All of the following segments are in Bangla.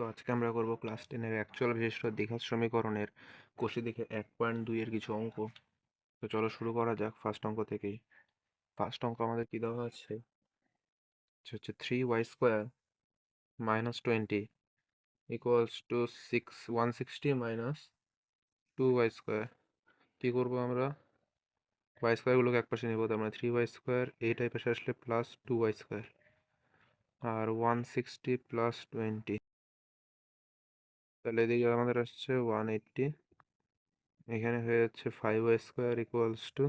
তো আজকে আমরা করব ক্লাস টেনের অ্যাকচুয়াল বিশিষ্ট দ্বিঘাত সমীকরণের কোষে দেখে এক পয়েন্ট দুইয়ের কিছু অঙ্ক। তো চলো শুরু করা যাক ফার্স্ট অঙ্ক থেকেই। ফার্স্ট অঙ্ক আমাদের কি দেওয়া আছে? হচ্ছে three y square minus twenty equals to six one sixty minus two y square কী করব আমরা? ওয়াই স্কোয়ারগুলোকে এক পাশে নেব, তার মানে থ্রি ওয়াই স্কোয়ার এই টাইপের আসলে প্লাস টু ওয়াই স্কোয়ার আর ওয়ান সিক্সটি প্লাস টোয়েন্টি তাহলে এদিকে আমাদের আসছে ওয়ান এইট্টি এখানে হয়ে যাচ্ছে five y square equals to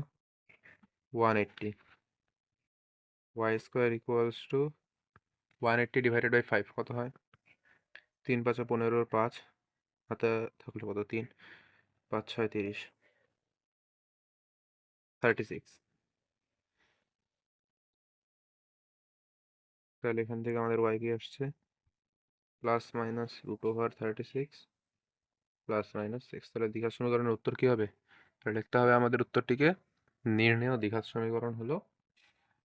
one eighty y square equals to one eighty divided by five কত হয়? তিন পাঁচা পনেরোর পাঁচ হাতে থাকলে কত? তিন। পাঁচ ছয় তিরিশ। থার্টি সিক্স তাহলে এখান থেকে আমাদের ওয়াই কি আসছে? Plus minus root over thirty six plus minus six তাহলে দ্বিঘাত সমীকরণের উত্তর কী হবে? তাহলে লিখতে হবে আমাদের উত্তরটিকে নির্ণেয় দ্বিঘাত সমীকরণ হলো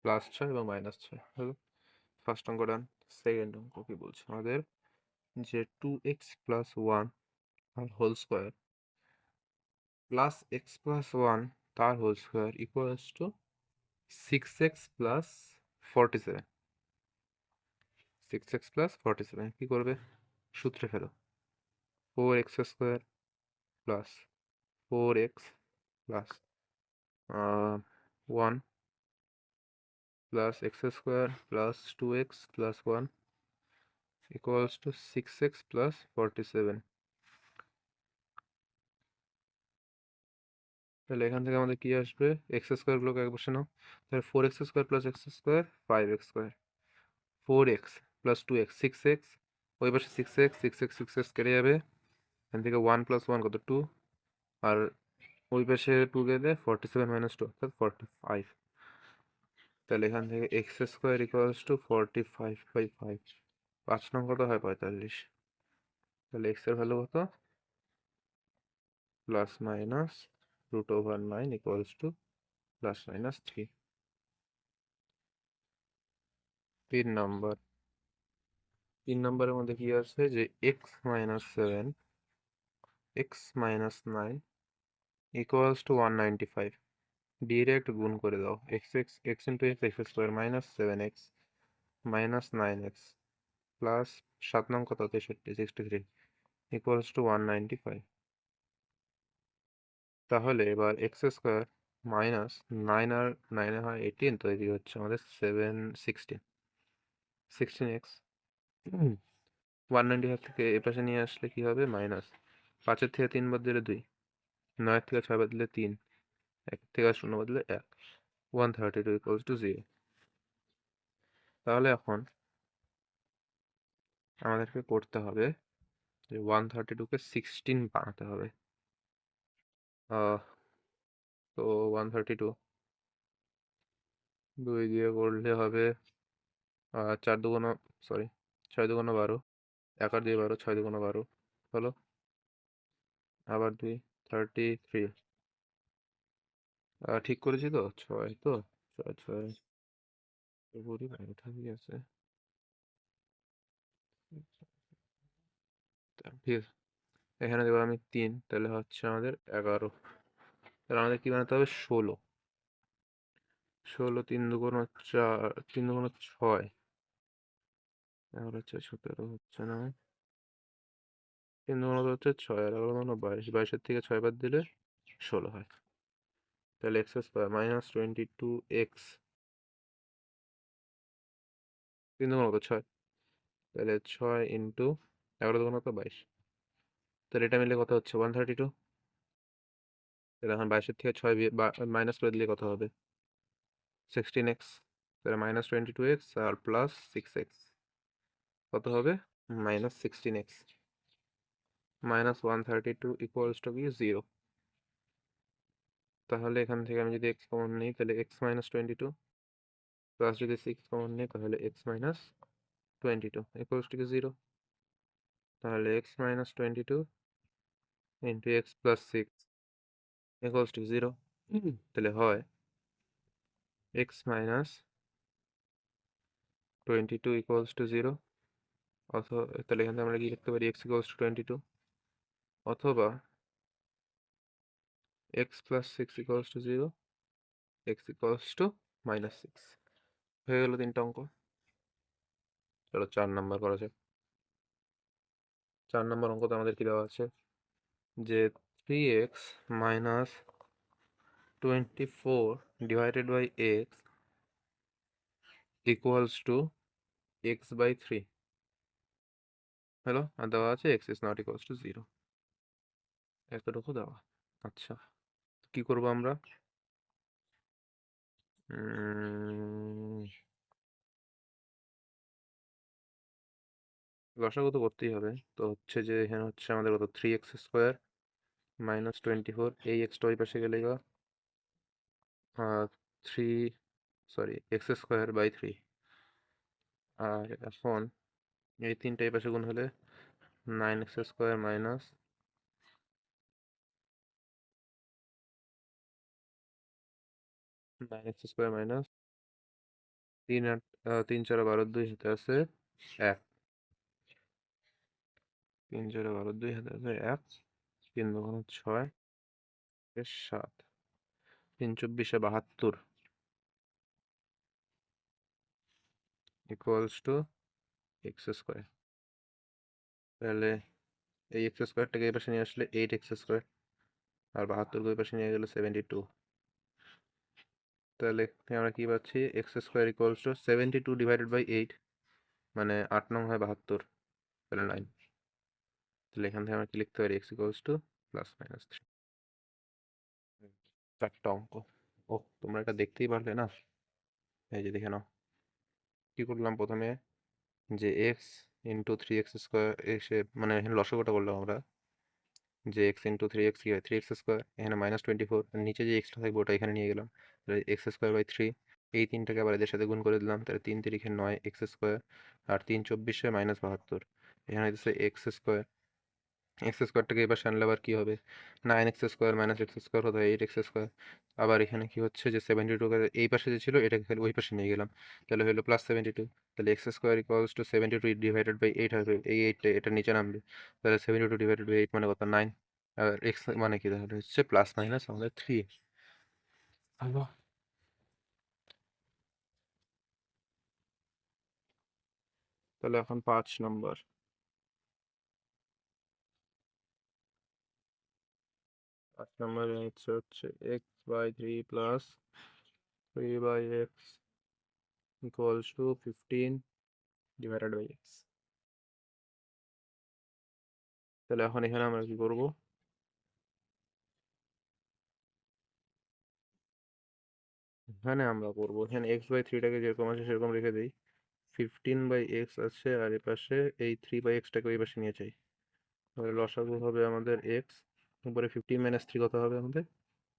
প্লাস ছয় এবং মাইনাস ছয়। ফার্স্ট অঙ্ক ডান সেকেন্ড অঙ্ক কি বলছে আমাদের? যে two x plus one whole square plus x plus one তার whole square equals to six x plus forty seven six x plus forty seven কী করবে? সূত্রে ফেলো। Four x square plus four x plus one plus x square plus two x plus one equals to six x plus forty seven তাহলে এখান থেকে আমাদের কি আসবে? এক্স স্কোয়ারগুলোকে এক বসে নাও। তাহলে four x square plus x square five x square four x plus two x six x ওই পাশে six x six x six x কেটে যাবে। এখান থেকে ওয়ান প্লাস ওয়ান কত? টু আর ওই পাশে টু গেলে ফর্টি সেভেন মাইনাস টু অর্থাৎ ফর্টি ফাইভ তাহলে এখান থেকে x square equals to forty five by five পাঁচ নং কত হয়? পঁয়তাল্লিশ। তাহলে এক্সের ভ্যালু কত? Plus minus root over nine equals to plus minus three তিন নম্বর। তিন নম্বরের মধ্যে কি আছে? যে x minus seven x minus nine equals to one ninety five direct গুণ করে দাও। X x x into x x square minus seven x minus nine x plus সাত নং কত? তেষট্টি sixty three equals to one ninety five তাহলে এবার এক্স স্কোয়ার মাইনাস নাইন আর নাইনে হয় এইটিন তো এদিকে হচ্ছে আমাদের seven sixteen sixteen x one ninety five থেকে এ পাশে নিয়ে আসলে কি হবে? মাইনাস পাঁচের থেকে তিন বাদ দিলে দুই। নয়ের থেকে ছয় বাদ দিলে তিন। এক থেকে শূন্য বাদ দিলে এক। One thirty two equals to zero তাহলে এখন আমাদেরকে করতে হবে যে ওয়ান থার্টি টুকে সিক্সটিন বানাতে হবে। তো ওয়ান থার্টি টু দুই দিয়ে করলে হবে চার দুগুণ সরি ছয় দুগুণ বারো, এক আর দুই বারো, ছয় দুগুণ বারো, হলো? আবার দুই থার্টি থ্রি ঠিক করেছি তো? ছয় তো? ছয় ছয়। বাইরে ঠিক আছে ঠিক আছে। এখানে দেবো আমি তিন, তাহলে হচ্ছে আমাদের এগারো। তাহলে আমাদের কী বানাতে হবে? ষোলো। ষোলো তিন দুগুণ চার, তিন দুগুণ ছয়। এগারো হচ্ছে সতেরো হচ্ছে না তিন দুগুণ হচ্ছে ছয়, আর এগারো দুগুণ বাইশ। বাইশের থেকে ছয় বাদ দিলে ষোলো হয়। তাহলে x square minus twenty two x. তিন দুগুণ কত ছয়। তাহলে ছয় ইন্টু এগারো দুগুণ কত বাইশ। তাহলে এটা মিলে কত হচ্ছে? ওয়ান থার্টি টু তাহলে এখন বাইশের থেকে ছয় মাইনাস করে দিলে কত হবে? Sixteen x. তাহলে মাইনাস টোয়েন্টি টু এক্স আর প্লাস সিক্স এক্স। কত হবে? Minus sixteen x minus one thirty two equals to কি জিরো তাহলে এখান থেকে আমি যদি এক্স কমন নিই, তাহলে x minus twenty two plus যদি সিক্স কমন নিই, তাহলে x minus twenty two equals to কি জিরো তাহলে x minus twenty two into x plus six equals to zero তাহলে হয় x minus twenty two equals to zero অথবা তাহলে এখান আমরা কি লিখতে পারি? এক্স ইকুয়ালস টোয়েন্টি টু অথবা x plus six equals to zero x equals to minus six হয়ে গেল তিনটা অঙ্ক। চলো চার নাম্বার করা যাক। চার নাম্বার অঙ্কতে আমাদের কি দেওয়া আছে? যে three x minus twenty four divided by x equals to x by three hello আর দেওয়া আছে x is not equals to zero এতটুকু দেওয়া। আচ্ছা কি করব আমরা? লসাগু করতেই হবে। তো হচ্ছে যে এখানে হচ্ছে আমাদের কত? Three x square minus twenty four এই এক্সটা ওই পাশে গেলে গা three sorry x square by three আর এখন এই তিনটা এই পাশে গুণ হলে nine x square minus nine x square minus তিন আট তিন চার বারো দুই হাতে আছে এক। তিন চার বারো দুই হাতে আছে এক, তিন দুগুণ ছয় সাত। তিন চব্বিশে বাহাত্তর। ইকুয়ালস টু এক্স স্কোয়ার তাহলে এই এক্স স্কোয়ারটাকে এই পাশে নিয়ে আসলে এইট এক্স স্কোয়ার আর বাহাত্তর ওই পাশে নিয়ে গেলে সেভেন্টি টু তাহলে আমরা কি পাচ্ছি? X square equals to seventy two divided by eight মানে আট নং হয় বাহাত্তর, তাহলে নাইন তাহলে এখান থেকে আমরা কি লিখতে পারি? X equals to plus minus three চারটা অঙ্ক। ও তোমরা এটা দেখতেই পারলে না? এই যে দেখে নাও। কি করলাম প্রথমে? যে x into three x square এসে মানে এখানে লসগোটা করলাম আমরা, যে এক্স ইন্টু থ্রি এক্স কী হয়? থ্রি এক্স স্কোয়ার এখানে মাইনাস টোয়েন্টি ফোর নিচে যে এক্সটা থাকবে ওটা এখানে নিয়ে গেলাম। এক্স স্কোয়ার বাই থ্রি এই তিনটাকে আবার এদের সাথে গুণ করে দিলাম, তাহলে তিন তিরিখে নয় এক্স স্কোয়ার আর তিন চব্বিশে মাইনাস বাহাত্তর, এখানে হচ্ছে এক্স স্কোয়ার এক্স স্কোয়ারটাকে এবার আনলে আবার কী হবে? Nine x square minus x square হতো এইট এক্স স্কোয়ার আবার এখানে কি হচ্ছে যে সেভেন্টি টু এই পাশে যে ছিল এটাকে খালি ওই পাশে নিয়ে গেলাম। তাহলে হলো প্লাস সেভেন্টি টু তাহলে x square equals to seventy two divided by eight হবে এই এইটটা এটা নিচে নামবে। তাহলে seventy two divided by eight মানে কত? নাইন আর এক্স মানে কি? তাহলে হচ্ছে প্লাস মাইনাস আমাদের থ্রি ভালো। তাহলে এখন পাঁচ নম্বর পাঁচ নম্বর হচ্ছে হচ্ছে x by three plus three by x equals to fifteen divided by x তাহলে এখন এখানে আমরা কি করব? এখানে আমরা করব, এখানে এক্স বাই থ্রিটাকে যেরকম আছে সেরকম রেখে দিই। ফিফটিন বাই এক্স আছে, আর এ পাশে এই থ্রি বাই এক্সটাকে ওই পাশে নিয়ে যাই। তাহলে লসাগু হবে আমাদের এক্স উপরে ফিফটিন মাইনাস থ্রি কত হবে আমাদের?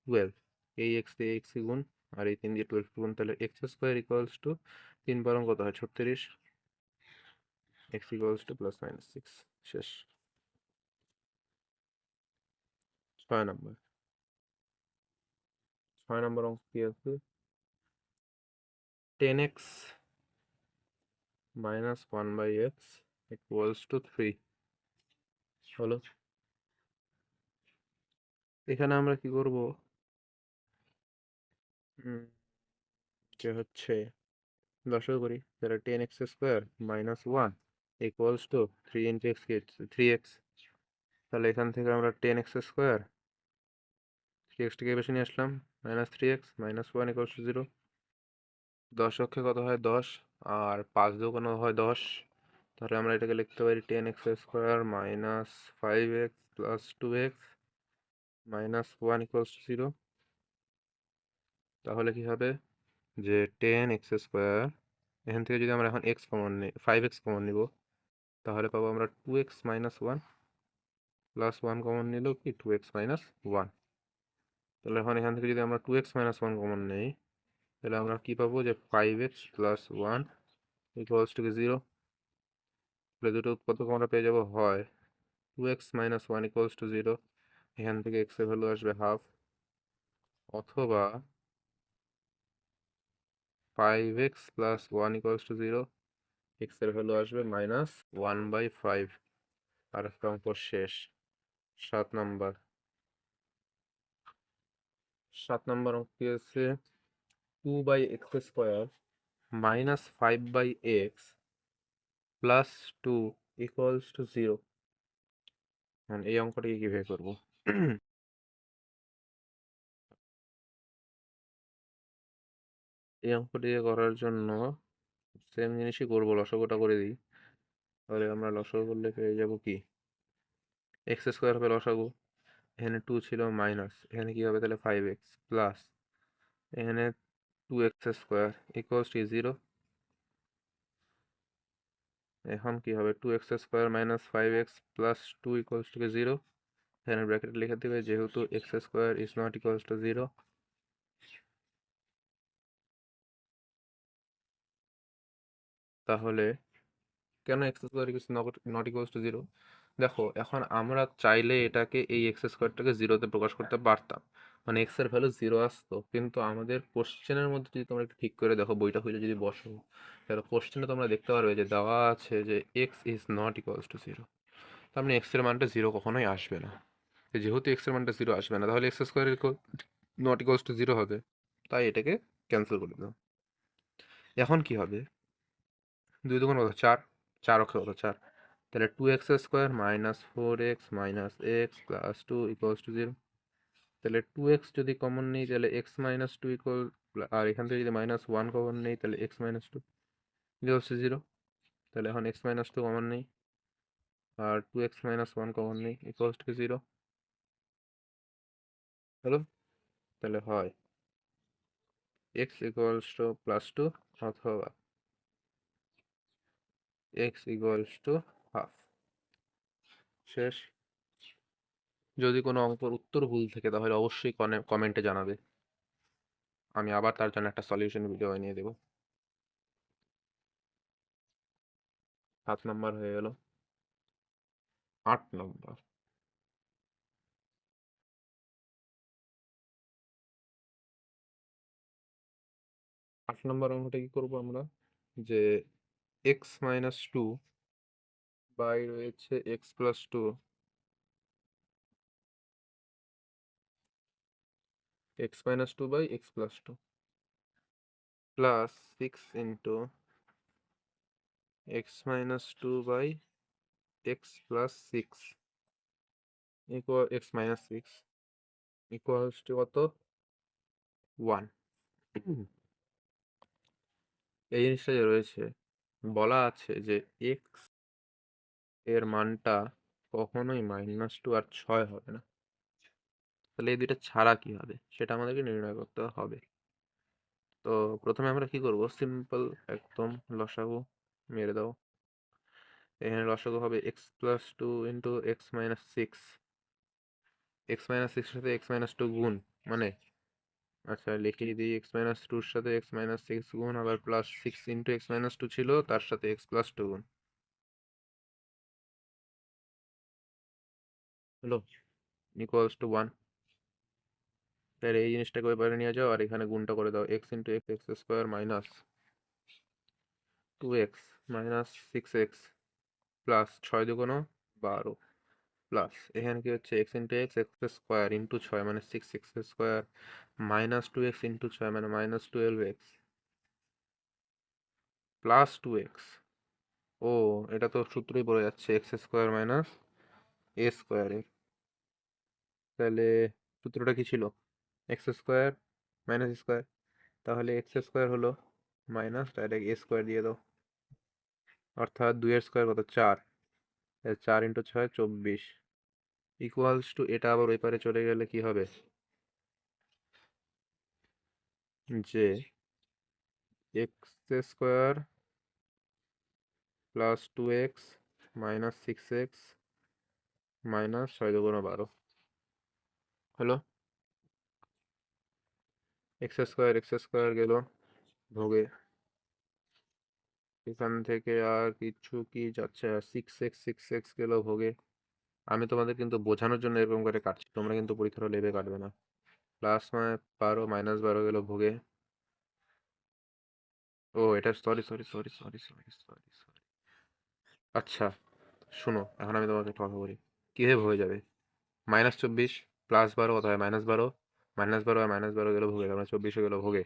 টুয়েলভ এই এক্স দিয়ে এক্স গুণ, আর এই তিন দিয়ে টুয়েলভ গুণ, তাহলে এক্স স্কোয়ার ইকুয়ালস টু তিন বরং কত হয়? ছত্রিশ। X equals to plus minus six শেষ। ছয় নম্বর ছয় নম্বর অঙ্ক কি আছে? Ten x minus one by x equals to three হলো এখানে আমরা কি করব? যে হচ্ছে দশও করি তাহলে ten x square minus one equals to three into x three x তাহলে এখান থেকে আমরা টেন এক্স স্কোয়ার থ্রি এক্সটাকে বেশি নিয়ে আসলাম minus three x minus one equals to zero দশ অক্ষে কত হয়? দশ, আর পাঁচ দোকানো হয় দশ, তাহলে আমরা এটাকে লিখতে পারি ten x square minus five x plus two x minus one equals to zero, তাহলে কি হবে? যে টেন এক্স স্কোয়ার, এখান থেকে যদি আমরা এখন এক্স কমন নিই ফাইভ এক্স কমন নিব, তাহলে পাবো আমরা two x minus one, plus one common নিলেও কি? Two x minus one. তাহলে এখন এখান থেকে যদি আমরা two x minus one common নেই, তাহলে আমরা কি পাবো? যে five x plus one equals to zero, তাহলে দুটো উৎপাদক আমরা পেয়ে যাব হয় two x minus one equals to zero এখান থেকে এক্সের ভ্যালু আসবে হাফ অথবা five x plus one equals to zero এক্সের ভ্যালু আসবে মাইনাস ওয়ান বাই ফাইভ আর একটা অঙ্ক শেষ, সাত নাম্বার সাত নাম্বার অঙ্ক কি আছে two by x square minus five by x plus two equals to zero এই অঙ্কটাকে কীভাবে করব? এই অঙ্কটিকে করার জন্য সেম জিনিসই করব, লসগোটা করে দিই। তাহলে আমরা লসগো করলে পেয়ে যাব কি? এক্স স্কোয়ার হবে লসাগু। এখানে টু ছিল মাইনাস এখানে কি হবে? তাহলে ফাইভ এক্স প্লাস এখানে two x square equals to zero এখন কি হবে? Two x square minus five x plus two equals to zero এখানে ব্র্যাকেট লিখে দেবে, যেহেতু x square is not equals to zero তাহলে কেন x square is not equals to zero দেখো, এখন আমরা চাইলে এটাকে এই এক্স স্কোয়ারটাকে জিরোতে প্রকাশ করতে পারতাম। মানে এক্সের ভ্যালু জিরো আসতো, কিন্তু আমাদের কোশ্চেনের মধ্যে যদি তোমরা একটু ঠিক করে দেখো, বইটা খুলে যদি বসো, তাহলে কোশ্চেনে তোমরা দেখতে পারবে যে দেওয়া আছে যে x is not equals to zero তার মানে এক্সের মানটা জিরো কখনোই আসবে না। যেহেতু এক্সের মানটা জিরো আসবে না, তাহলে x square not equals to zero হবে। তাই এটাকে ক্যান্সেল করে দাও এখন কি হবে? দুই দুগুণ কত? চার। চার অক্ষে কত? চার। তাহলে two x square minus four x minus x plus two equals to zero তাহলে টু এক্স যদি কমন নেই, তাহলে এক্স মাইনাস টু ইকুয়াল আর এখান থেকে যদি মাইনাস ওয়ান কমন নেই, তাহলে x minus two equals to zero তাহলে এখন এক্স মাইনাস টু কমন নেই। আর two x minus one common নেই ইকুয়ালস টু জিরো হলো? তাহলে হয়। X equals to plus two অথবা এক্স ইকুয়ালস টু হাফ শেষ। যদি কোনো অঙ্কর উত্তর ভুল থাকে, তাহলে অবশ্যই কমেন্টে জানাবে। আমি আবার তার জন্য একটা সলিউশন ভিডিও বানিয়ে দেব। সাত নম্বর হয়ে গেল। আট নম্বর। আট নম্বর অঙ্কটা কি করব আমরা? যে এক্স মাইনাস টু বাই রয়েছে x plus two x minus two by x plus two plus six into x minus two by x plus six equal x minus six equals to কত? ওয়ান এই জিনিসটা যে রয়েছে, বলা আছে যে এক্সের মানটা কখনোই মাইনাস টু আর ছয় হবে না। তাহলে এই দুইটা ছাড়া কি হবে? সেটা আমাদেরকে নির্ণয় করতে হবে। তো প্রথমে আমরা কি করব? সিম্পল একদম লসাগু মেরে দাও এখানে লসাগু হবে x plus two into x minus six x minus সিক্সের সাথে এক্স মাইনাস টু গুণ মানে আচ্ছা লিখে দিই এক্স মাইনাস টুর সাথে এক্স মাইনাস সিক্স গুণ, আবার plus six into x minus two ছিল, তার সাথে এক্স প্লাস টু গুণ। হলো ইকুয়ালস টু ওয়ান তাহলে এই জিনিসটাকে পারে নিয়ে যাও, আর এখানে গুণটা করে দাও x into x x square minus two x minus six x plus ছয় দু দুগুণ বারো। প্লাস এখানে কি হচ্ছে x into x x square into ছয় মানে six x square minus two x into ছয় মানে minus twelve x plus two x ও, এটা তো সূত্রই পড়ে যাচ্ছে এক্স স্কোয়ার মাইনাস এ স্কোয়ারের তাহলে সূত্রটা কি ছিল? এক্স স্কোয়ার মাইনাস স্কোয়ার তাহলে এক্স স্কোয়ার হলো মাইনাস ডাইরেক্ট এ স্কোয়ার দিয়ে দাও। অর্থাৎ দুইয়ের স্কোয়ার কত? চার। চার ইন্টু ছয়, চব্বিশ। ইকুয়ালস টু এটা আবার ওই পারে চলে গেলে কি হবে? যে x square plus two x minus six x minus ছয় দুগুণ বারো। হলো? এক্স স্কোয়ার এক্স স্কোয়ার গেল ভোগে। এখান থেকে আর কিছু কি যাচ্ছে? আর সিক্স এক্স সিক্স এক্স গেল ভোগে। আমি তোমাদের কিন্তু বোঝানোর জন্য এরকম করে কাটছি। তোমরা কিন্তু পরীক্ষার লেবে কাটবে না। প্লাস মানে বারো মাইনাস বারো গেল ভোগে। ও, এটা sorry sorry sorry sorry sorry sorry sorry আচ্ছা শোনো, এখন আমি তোমাকে একটা কথা বলি। কীভাবে হয়ে যাবে? মাইনাস চব্বিশ প্লাস বারো কত হয়? মাইনাস বারো? মাইনাস বারো আর মাইনাস বারো গেলো ভোগে তারপরে চব্বিশে গেলো ভোগে।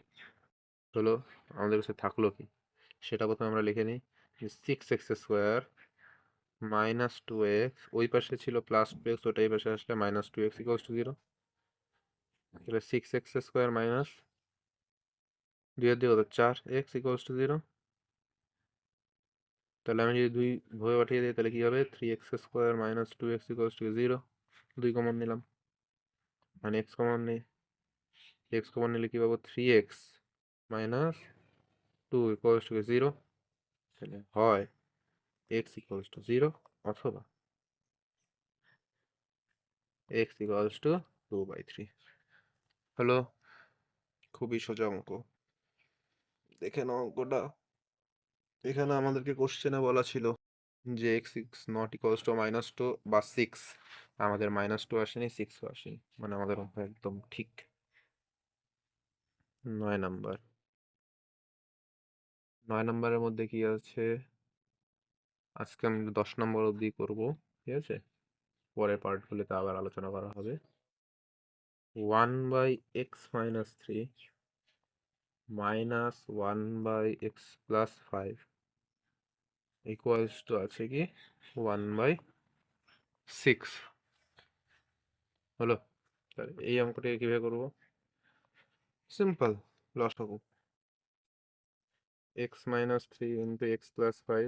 হলো, আমাদের কাছে থাকল কি? সেটা প্রথমে আমরা লিখে নিই six x square minus two x, ওই পাশে ছিল প্লাস টু এক্স ওটা এই পাশে আসলে minus two x equals to zero তাহলে সিক্স এক্স স্কোয়ার মাইনাস দুই দিয়ে কত চার এক্স ইকোয়াস টু জিরো তাহলে আমি যদি দুই ভয়ে পাঠিয়ে দিই, তাহলে কী হবে? Three x square minus two x equals to zero দুই কমন নিলাম। মানে এক্স কমন নেই। এক্স কমন নিলে কি পাবো? Three x minus two equals to zero তাহলে হয় এক্স ইকোয়ালস টু জিরো অথবা x equals to two by three হলো খুবই সোজা অঙ্ক দেখে নাও অঙ্কটা। এখানে আমাদেরকে কোশ্চেনে বলা ছিল যে x six not equals to minus two বা সিক্স আমাদের মাইনাস টু আসেনি সিক্সও আসেনি। মানে আমাদের অঙ্ক একদম ঠিক নয় নাম্বার নয় নাম্বারের মধ্যে কি আছে? আজকে আমি দশ নম্বর অবধি করব, ঠিক আছে? পরের পার্টগুলিতে আবার আলোচনা করা হবে। One by x minus three minus one by x plus five equals to আছে কি? ওয়ান বাই সিক্স হলো? তাহলে এই অঙ্কটাকে কীভাবে করব? সিম্পল লসাগু। X minus three into x plus five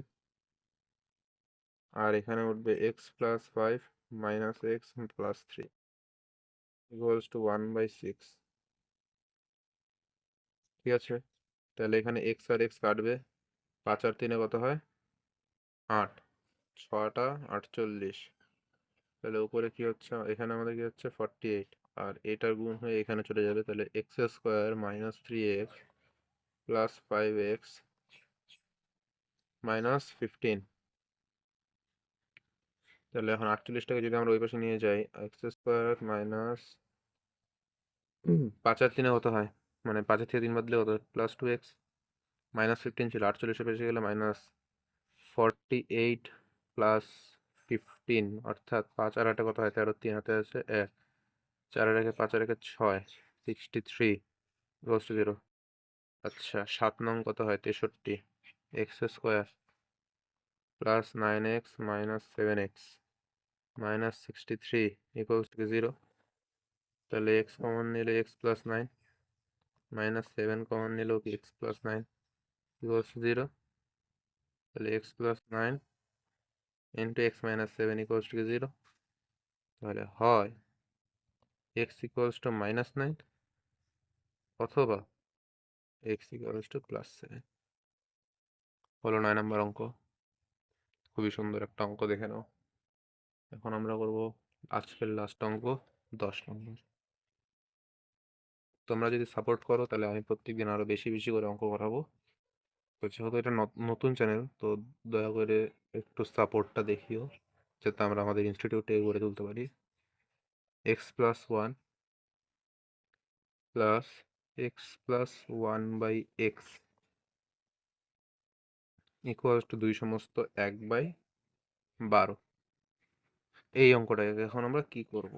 আর এখানে উঠবে x plus five minus x plus three equals to one by six ঠিক আছে? তাহলে এখানে এক্স আর এক্স কাটবে, পাঁচ আর তিনে কত হয়? আট। ছটা আটচল্লিশ। তাহলে উপরে কি হচ্ছে? এখানে আমাদের কি হচ্ছে? ফর্টি এইট আর এটার গুণ হয়ে এখানে চলে যাবে, তাহলে x square minus three x plus five x minus fifteen তাহলে এখন আটচল্লিশটাকে যদি আমরা ওই পাশে নিয়ে যাই এক্স স্কোয়ার মাইনাস পাঁচ আর তিনে কত হয়। মানে পাঁচের থেকে তিন বাদলে কত? Plus two x minus fifteen ছিল, আটচল্লিশে পেশে গেলে minus forty eight plus fifteen অর্থাৎ পাঁচ আর আটে কত হয়? তেরো, তিন, হাতে আছে এক। চার আর একে পাঁচ আর একে ছয় সিক্সটি থ্রি জিরো আচ্ছা সাত নং কত হয়? তেষট্টি x square plus nine x minus seven x minus sixty three equals to zero তাহলে এক্স কমন নিলে x plus nine minus seven common নিলেও কি x plus nine equals to zero তাহলে x plus nine into x minus seven equals to zero তাহলে হয় x equals to minus nine অথবা x equals to plus seven হলো নয় নম্বর অঙ্ক খুবই সুন্দর একটা অঙ্ক দেখে নাও। এখন আমরা করব আজকের লাস্ট অঙ্ক, দশ নম্বর। তোমরা যদি সাপোর্ট করো, তাহলে আমি প্রত্যেকদিন আরও বেশি বেশি করে অঙ্ক করাবো। তো যেহেতু এটা নতুন চ্যানেল তো দয়া করে একটু সাপোর্টটা দেখিও, যাতে আমরা আমাদের ইনস্টিটিউটে গড়ে তুলতে পারি। X plus one plus x plus one by x equals to দুই সমস্ত এক বাই বারো। এই অঙ্কটাকে এখন আমরা কি করব?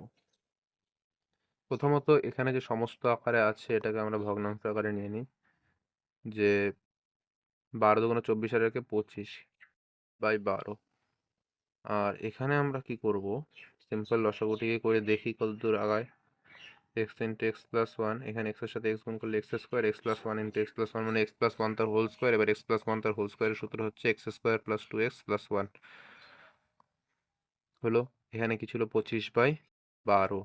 প্রথমত এখানে যে সমস্ত আকারে আছে, এটাকে আমরা ভগ্নাংশ আকারে নিয়ে নিই। যে বারো দুগুণে চব্বিশ আর একে পঁচিশ বাই বারো। আর এখানে আমরা কি করব? সিম্পল লসাগুটিকে করে দেখি কত দূর আগায়। X into x plus one এখানে এক্সের সাথে এক্স গুণ করলে x square x plus one into x plus one মানে এক্স প্লাস ওয়ান তার হোল স্কোয়ার এবার এক্স প্লাস ওয়ান তার হোল স্কোয়ারের সূত্র হচ্ছে x square plus two x plus one হলো, এখানে কি ছিল? পঁচিশ বাই বারো।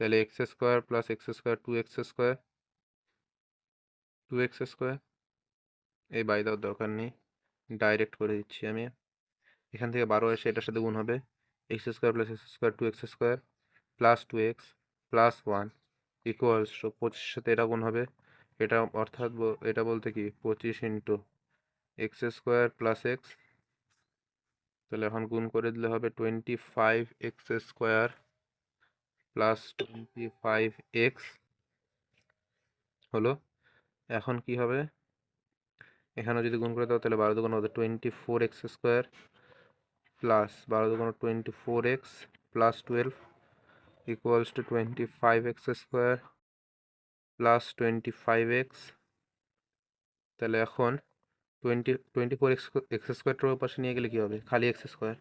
তাহলে x square plus x square two x square two x square এই বাই দেওয়ার দরকার নেই। ডাইরেক্ট করে দিচ্ছি আমি। এখান থেকে বারো এসে এটার সাথে গুণ হবে। X square plus x square two x square plus two x plus one equals to পঁচিশের সাথে এটা গুণ হবে। এটা অর্থাৎ এটা বলতে কি? পঁচিশ into x square plus x তাহলে এখন গুণ করে দিলে হবে twenty five x square plus twenty five x হলো? এখন কি হবে? এখানেও যদি গুণ করে দাও তাহলে বারো দুগুণ ওদের twenty four x square plus বারো দুগুণ twenty four x plus twelve x square plus twenty five x তাহলে এখন twenty twenty four x x স্কোয়ারটার পাশে নিয়ে গেলে কী হবে? খালি এক্স স্কোয়ার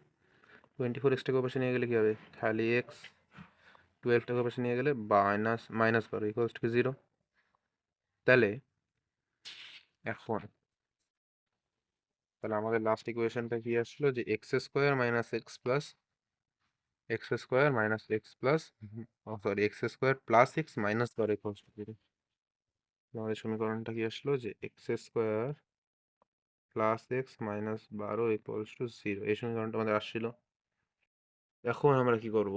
টোয়েন্টি ফোর এক্সটাকে পাশে নিয়ে গেলে কী হবে? খালি এক্স টুয়েলভটাকে পাশে নিয়ে গেলে মাইনাস মাইনাস বারো ইকুয়ালস টু জিরো তাহলে এখন, তাহলে আমাদের লাস্ট ইকুয়েশনটা কি আসলো? যে x square minus x plus x square minus x plus sorry x square plus x minus বারো ইকুয়ালস টু জিরো আমাদের সমীকরণটা কি আসলো যে x square plus x minus বারো ইকুয়ালস টু জিরো এই সমীকরণটা আমাদের আসছিল। এখন আমরা কি করব?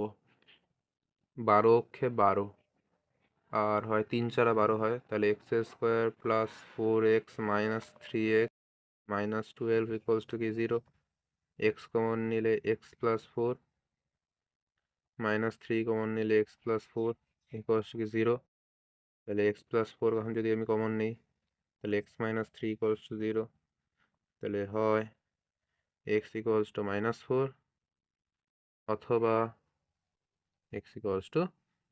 বারো অক্ষে বারো আর হয় তিন চারা বারো হয় তাহলে x square plus four x minus three x minus twelve equals to কি জিরো এক্স কমন নিলে x plus four minus three common নিলে x plus four equals to কি জিরো তাহলে এক্স প্লাস ফোর এখন যদি আমি কমন নিই, তাহলে x minus three equals to zero তাহলে হয় x equals to minus four অথবা x equals to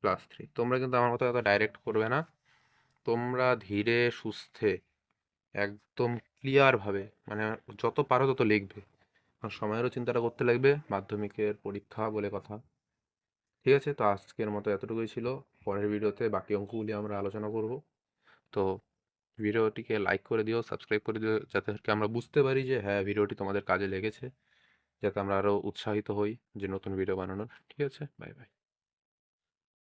plus three তোমরা কিন্তু আমার মতো এত ডাইরেক্ট করবে না। তোমরা ধীরে সুস্থে একদম ক্লিয়ারভাবে মানে যত পারো তত লিখবে। কারণ সময়েরও চিন্তাটা করতে লাগবে, মাধ্যমিকের পরীক্ষা বলে কথা। ঠিক আছে? তো আজকের মতো এতটুকুই ছিল। পরের ভিডিওতে বাকি অঙ্কগুলি আমরা আলোচনা করব। তো ভিডিওটিকে লাইক করে দিও, সাবস্ক্রাইব করে দিও, যাতে আমরা বুঝতে পারি যে হ্যাঁ ভিডিওটি তোমাদের কাজে লেগেছে। যাতে আমরা আরও উৎসাহিত হই যে নতুন ভিডিও বানানোর। ঠিক আছে? Bye bye.